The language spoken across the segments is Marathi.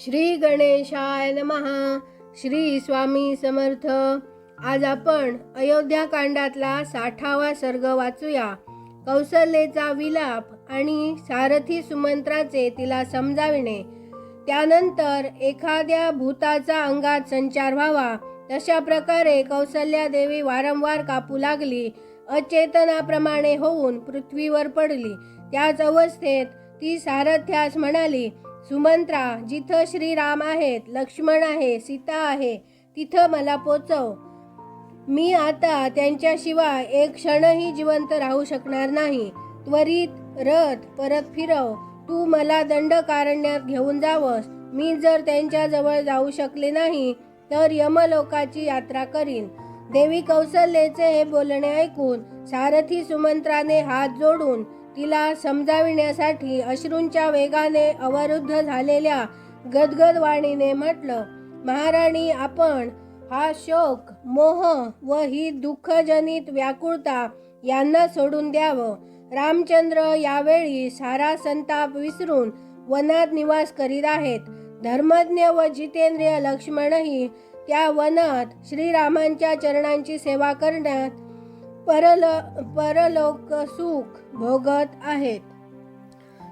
श्री गणेशाय नमहा श्री स्वामी समर्थ. आज आपण अयोध्या कांडातला साठावा सर्ग वाचूया. कौसल्येचा विलाप आणि सारथी सुमंत्राचे तिला समजाविणे. त्यानंतर एखाद्या भूताचा अंगात संचार व्हावा. तशा प्रकारे कौसल्या देवी वारंवार कापू लागली. अचेतनाप्रमाणे होऊन पृथ्वीवर पडली. त्याच अवस्थेत ती सारथ्यास म्हणाली सुमंत्रा जिथं श्रीराम आहेत लक्ष्मण आहे सीता आहे तिथं मला पोचव. मी आता त्यांच्याशिवाय एक क्षणही जिवंत राहू शकणार नाही. त्वरित रथ परत फिरव. तू मला दंडकारण्यात घेऊन जावंस. मी जर त्यांच्याजवळ जाऊ शकले नाही तर यमलोकाची यात्रा करीन. देवी कौशल्येचे हे बोलणे ऐकून सारथी सुमंत्राने हात जोडून तिला समजाविण्यासाठी अश्रूंच्या वेगाने अवरुद्ध झालेल्या गदगद वाणीने म्हटलं महाराणी आपण हा शोक मोह व ही दुःखजनित व्याकुळता यांना सोडून द्यावं. रामचंद्र यावेळी सारा संताप विसरून वनात निवास करीत आहेत. धर्मज्ञ व जितेंद्रिय लक्ष्मणही त्या वनात श्रीरामांच्या चरणांची सेवा करण्यात परल परलोक सुख भोगत आहेत.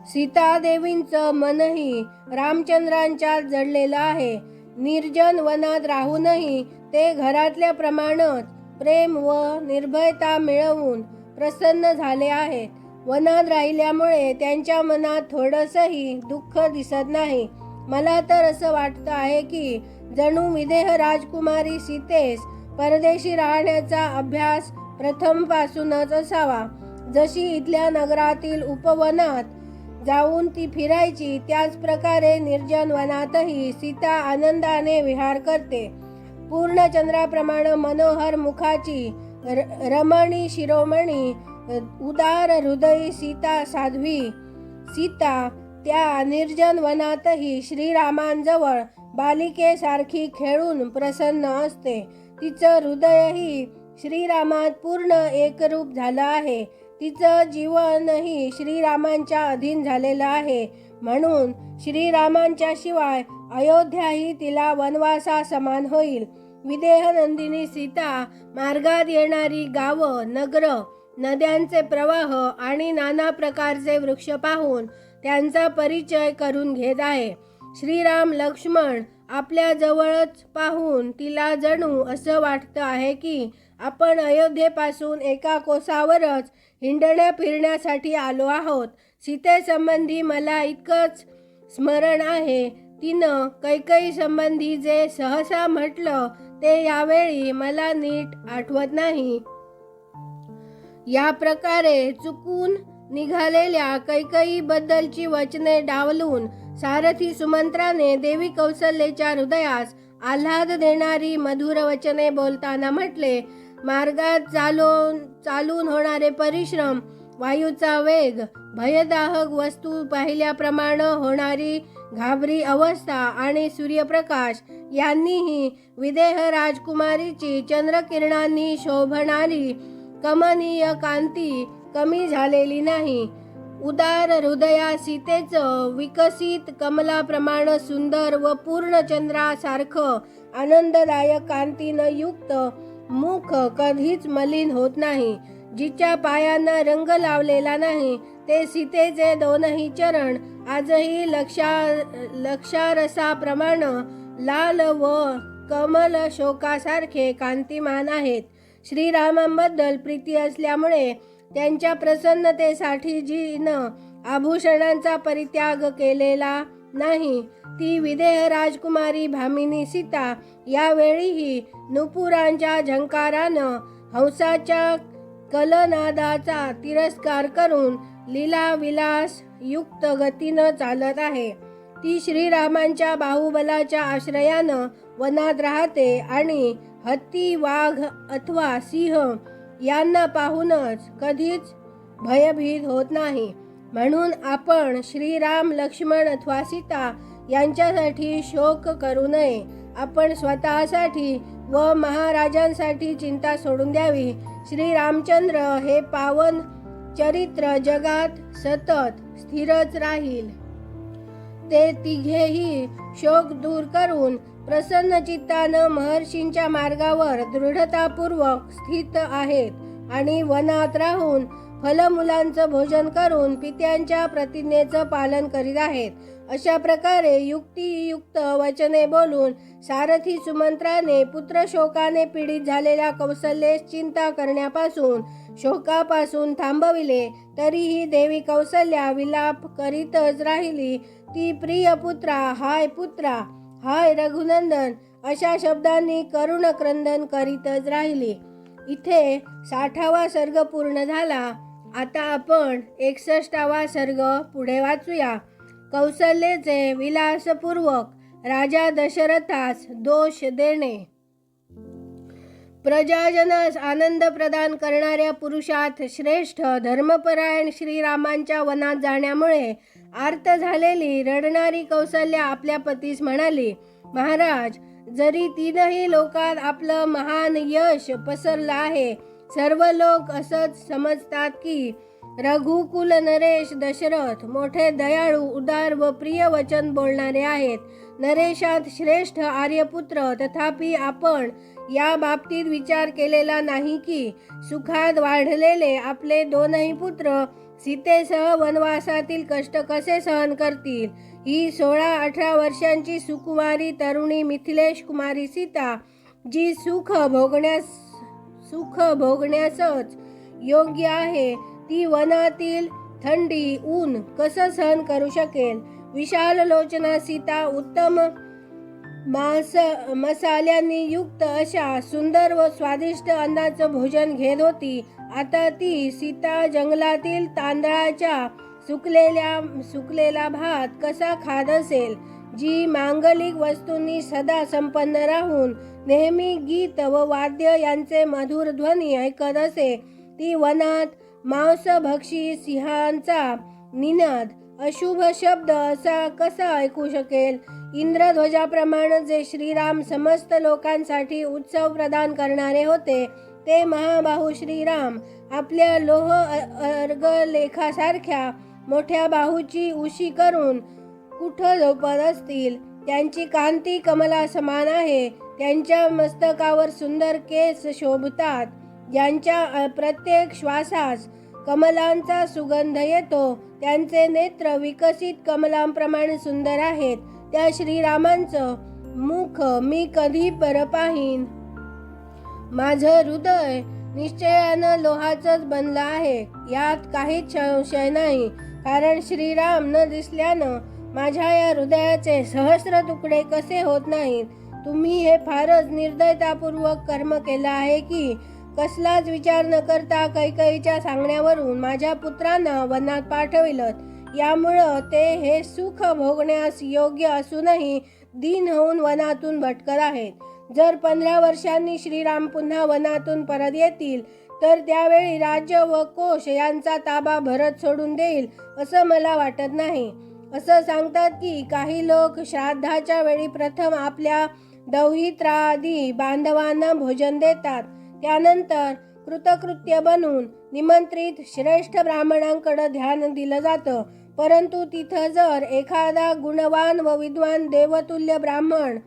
सीतादेवींचं मनही रामचंद्रांच्या जडलेलं आहे. निर्जन वनात राहूनही ते घरातल्या प्रमाणच प्रेम व निर्भयता मिळवून प्रसन्न झाले आहेत. वनात राहिल्यामुळे त्यांच्या मनात थोडंसंही दुःख दिसत नाही. मला तर असं वाटतं आहे की जणू विदेह राजकुमारी सीतेस परदेशी राहण्याचा अभ्यास प्रथमपासूनच असावा. जशी इथल्या नगरातील उपवनात जाऊन ती फिरायची त्याच प्रकारे निर्जन वनातही सीता आनंदाने विहार करते. पूर्ण चंद्राप्रमाणे मनोहर मुखाची र- रमणी शिरोमणी उदार हृदयी सीता साध्वी. सीता त्या निर्जन वनातही श्रीरामांजवळ बालिकेसारखी खेळून प्रसन्न असते. तिचं हृदयही श्रीरामात पूर्ण एकरूप झालं आहे. तिचं जीवनही श्रीरामांच्या अधीन झालेलं आहे. म्हणून श्रीरामांच्या शिवाय अयोध्याही तिला वनवासा समान होईल. विदेहनंदिनी सीता मार्गात येणारी गावं नगर नद्यांचे प्रवाह आणि नाना प्रकारचे वृक्ष पाहून त्यांचा परिचय करून घेत आहे. श्रीराम लक्ष्मण आपल्या जवळच पाहून तिला जणू असं वाटतं आहे की आपण अयोध्येपासून एका कोसावरच हिंडण्या फिरण्यासाठी आलो आहोत. सीतेसंबंधी मला इतकंच स्मरण आहे. तिनं कैकई संबंधी जे सहसा म्हटलं ते यावेळी मला नीट आठवत नाही. या प्रकारे चुकून निघालेल्या कैकई बद्दलची वचने डावलून सारथी सुमंत्राने देवी कौशल्येच्या हृदयास आल्हाद देणारी मधुर वचने बोलताना म्हटले मार्गात चालून चालून होणारे परिश्रम वायूचा वेग भयदाहक वस्तू पाहिल्याप्रमाणे होणारी घाबरी अवस्था आणि सूर्यप्रकाश यांनीही विदेह राजकुमारीची चंद्रकिरणांनी शोभणारी कमनीय कांती कमी झालेली नाही. उदार हृदया सीतेचं विकसित कमलाप्रमाणे सुंदर व पूर्ण चंद्रासारखं आनंददायक कांतीनं युक्त मुख कधीच मलिन होत नाही. जिच्या पायांना रंग लावलेला नाही ते सीतेचे दोनही चरण आजही लक्षा लक्षारसाप्रमाणे लाल व कमल शोकासारखे कांतिमान आहेत. श्रीरामांबद्दल प्रीती असल्यामुळे त्यांच्या प्रसन्नतेसाठी जीनं आभूषणांचा परित्याग केलेला नाही ती विदेह राजकुमारी भामिनी सीता यावेळीही नुपुरांच्या झंकारानं हंसाच्या कलनादाचा तिरस्कार करून लीला विलास युक्त गतीनं चालत आहे. ती श्रीरामांच्या बाहुबलाच्या आश्रयानं वनात राहते आणि हत्ती वाघ अथवा सिंह यांना पाहूनच कधीच भयभीत होत नाही. म्हणून आपण श्रीराम लक्ष्मण अथवा सीता यांच्यासाठी शोक करू नये. आपण स्वतःसाठी व महाराजांसाठी चिंता सोडून द्यावी. श्री रामचंद्र हे पावन चरित्र जगात सतत स्थिरच राहील. ते तिघेही शोक दूर करून प्रसन्न चित्तानं महर्षींच्या मार्गावर दृढतापूर्वक स्थित आहेत आणि वनात राहून फलमुलांचं भोजन करून पित्यांच्या प्रतिज्ञेचं पालन करीत आहेत. अशा प्रकारे युक्तियुक्त वचने बोलून सारथी सुमंत्राने पुत्र शोकाने पीडित झालेल्या कौशल्येस चिंता करण्यापासून शोकापासून थांबविले तरीही देवी कौसल्या विलाप करीतच राहिली. ती प्रिय पुत्रा हाय पुत्रा हाय रघुनंदन अशा शब्दांनी करुण क्रंदन करीतच राहिली. इथे साठावा सर्ग पूर्ण झाला. आता आपण एकसष्टावा सर्ग पुढे वाचूया. कौशल्येचे विलासपूर्वक राजा दशरथास दोष देणे. प्रजाजनास आनंद प्रदान करणाऱ्या पुरुषात श्रेष्ठ धर्मपरायण श्रीरामांच्या वनात जाण्यामुळे आर्त झालेली रडणारी कौशल्या आपल्या पतीस म्हणाली महाराज जरी तीनही लोकात आपलं महान यश पसरलं आहे सर्व लोक असंच समजतात की रघुकुल नरेश दशरथ मोठे दयाळू उदार व प्रिय वचन बोलणारे आहेत. नरेशात श्रेष्ठ आर्यपुत्र तथापि आपण या बाबतीत विचार केलेला नाही की सुखात वाढलेले आपले दोनही पुत्र सीतेसह वनवासातील कष्ट कसे सहन करतील? ही सोळा अठरा वर्षांची सुकुमारी तरुणी मिथिलेश कुमारी सीता जी सुख भोगण्यास सुख भोगण्यासच योग्य आहे. ती वनातील थंडी ऊन कसं सहन करू शकेल? विशाल लोचना सीता उत्तम मांस मसाल्यांनी युक्त अशा सुंदर व स्वादिष्ट अन्नाचं भोजन घेत होती. आता ती सीता जंगलातील तांदळाच्या सुकलेल्या सुकलेला भात कसा खात असेल? जी मांगलिक वस्तूंनी सदा संपन्न राहून नेहमी गीत व वाद्य यांचे मधुर ध्वनी ऐकत असे ती वनात मांसभक्षी सिंहांचा निनाद अशुभ शब्द असा कसा ऐकू शकेल? इंद्रध्वजाप्रमाणे जे श्रीराम समस्त लोकांसाठी उत्सव प्रदान करणारे होते ते महाबाहू श्रीराम आपल्या लोह अर्गलेखासारख्या मोठ्या बाहूची उशी करून कुठं झोपत असतील? त्यांची कांती कमला समान आहे. त्यांच्या मस्तकावर सुंदर केस शोभतात. ज्यांच्या प्रत्येक श्वासास कमलांचा सुगंध येतो त्यांचे नेत्र विकसित कमलांप्रमाणे सुंदर आहेत. त्या श्रीरामांचं मुख मी कधी पर पाहीन माझं हृदय निश्चयानं लोहाचंच बनलं आहे. यात काहीच संशय नाही. कारण श्रीराम न दिसल्यानं माझ्या या हृदयाचे सहस्र तुकडे कसे होत नाहीत? तुम्ही हे फारच निर्दयतापूर्वक कर्म केलं आहे की? कसलाच विचार न करता कैकईच्या सांगण्यावरून माझ्या पुत्रांना वनात पाठविलं यामुळं ते हे सुख भोगण्यास योग्य असूनही दिन होऊन वनातून भटकत आहेत. जर पंधरा वर्षांनी श्रीराम पुन्हा वनातून परत येतील तर त्यावेळी राज्य व कोश यांचा ताबा भरत सोडून देईल असं मला वाटत नाही. असं सांगतात की काही लोक श्राद्धाच्या वेळी प्रथम आपल्या दौहित्रादी बांधवांना भोजन देतात. त्यानंतर कृतकृत्य बनून निमंत्रित श्रेष्ठ ब्राह्मणांकडे ध्यान दिलं जातं. परंतु तिथं जर एखादा गुणवान व विद्वान देवतुल्य ब्राह्मण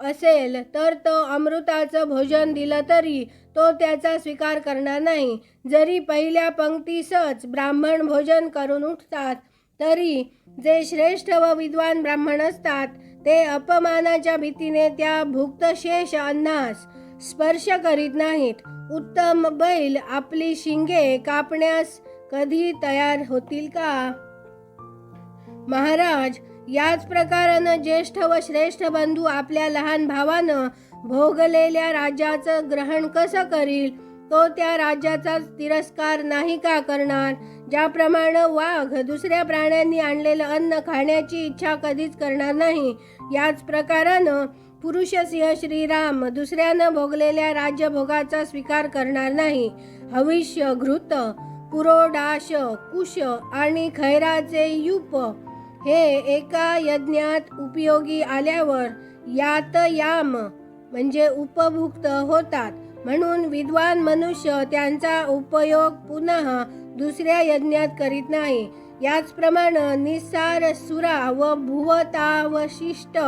असेल तर तो अमृताचं भोजन दिलं तरी तो त्याचा स्वीकार करणार नाही. जरी पहिल्या पंक्तीसच ब्राह्मण भोजन करून उठतात तरी जे श्रेष्ठ व विद्वान ब्राह्मण असतात ते अपमानाच्या भीतीने त्या भुक्तशेष अन्नास स्पर्श करीत नाहीत. उत्तम बैल आपली शिंगे कापण्यास कधी तयार होतील का? महाराज याच प्रकारानं ज्येष्ठ व श्रेष्ठ बंधू आपल्या लहान भावानं भोगलेल्या राज्याचं ग्रहण कसं करील? तो त्या राज्याचा तिरस्कार नाही का करणार? ज्याप्रमाणे वाघ दुसऱ्या प्राण्यांनी आणलेलं अन्न खाण्याची इच्छा कधीच करणार नाही. याच प्रकारानं पुरुषसिंह श्रीराम दुसऱ्यानं भोगलेल्या राज्यभोगाचा स्वीकार करणार नाही. हविष्य घृत पुरोडाश कुश आणि खैराचे युप हे एका यज्ञात उपयोगी आल्यावर यातयाम म्हणजे उपभुक्त होतात. म्हणून विद्वान मनुष्य त्यांचा उपयोग पुन्हा दुसऱ्या यज्ञात करीत नाही. याचप्रमाणे निसार सुरा व भुवतावशिष्ट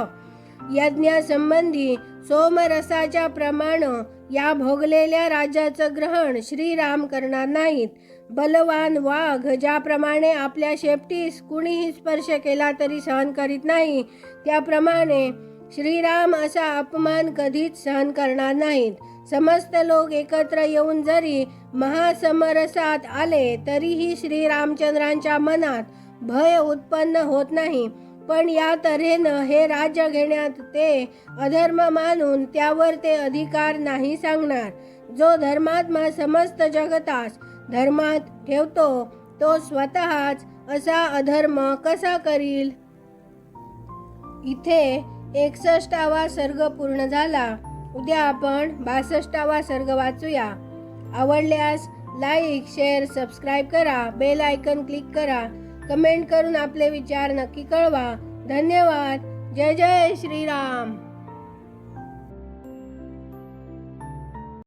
यज्ञासंबंधी सोमरसाच्या प्रमाण या भोगलेल्या राजाचं ग्रहण श्रीराम करणार नाहीत. बलवान वाघ ज्याप्रमाणे आपल्या शेपटीस कुणीही स्पर्श केला तरी सहन करीत नाही त्याप्रमाणे श्रीराम असा अपमान कधीच सहन करणार नाहीत. समस्त लोक एकत्र येऊन जरी महासमरसात आले तरीही श्रीरामचंद्रांच्या मनात भय उत्पन्न होत नाही. पण या तऱ्हेनं हे राज्य घेण्यात ते अधर्म मानून त्यावर ते अधिकार नाही सांगणार. जो धर्मात्मा समस्त जगतास धर्मात ठेवतो तो स्वतःच असा अधर्म कसा करील? इथे एकसष्टावा सर्ग पूर्ण झाला. उद्या आपण बासष्टावा सर्ग वाचूया. आवडल्यास लाईक शेअर सबस्क्राईब करा. बेल आयकन क्लिक करा. कमेंट करून आपले विचार नक्की कळवा. धन्यवाद. जय जय श्रीराम.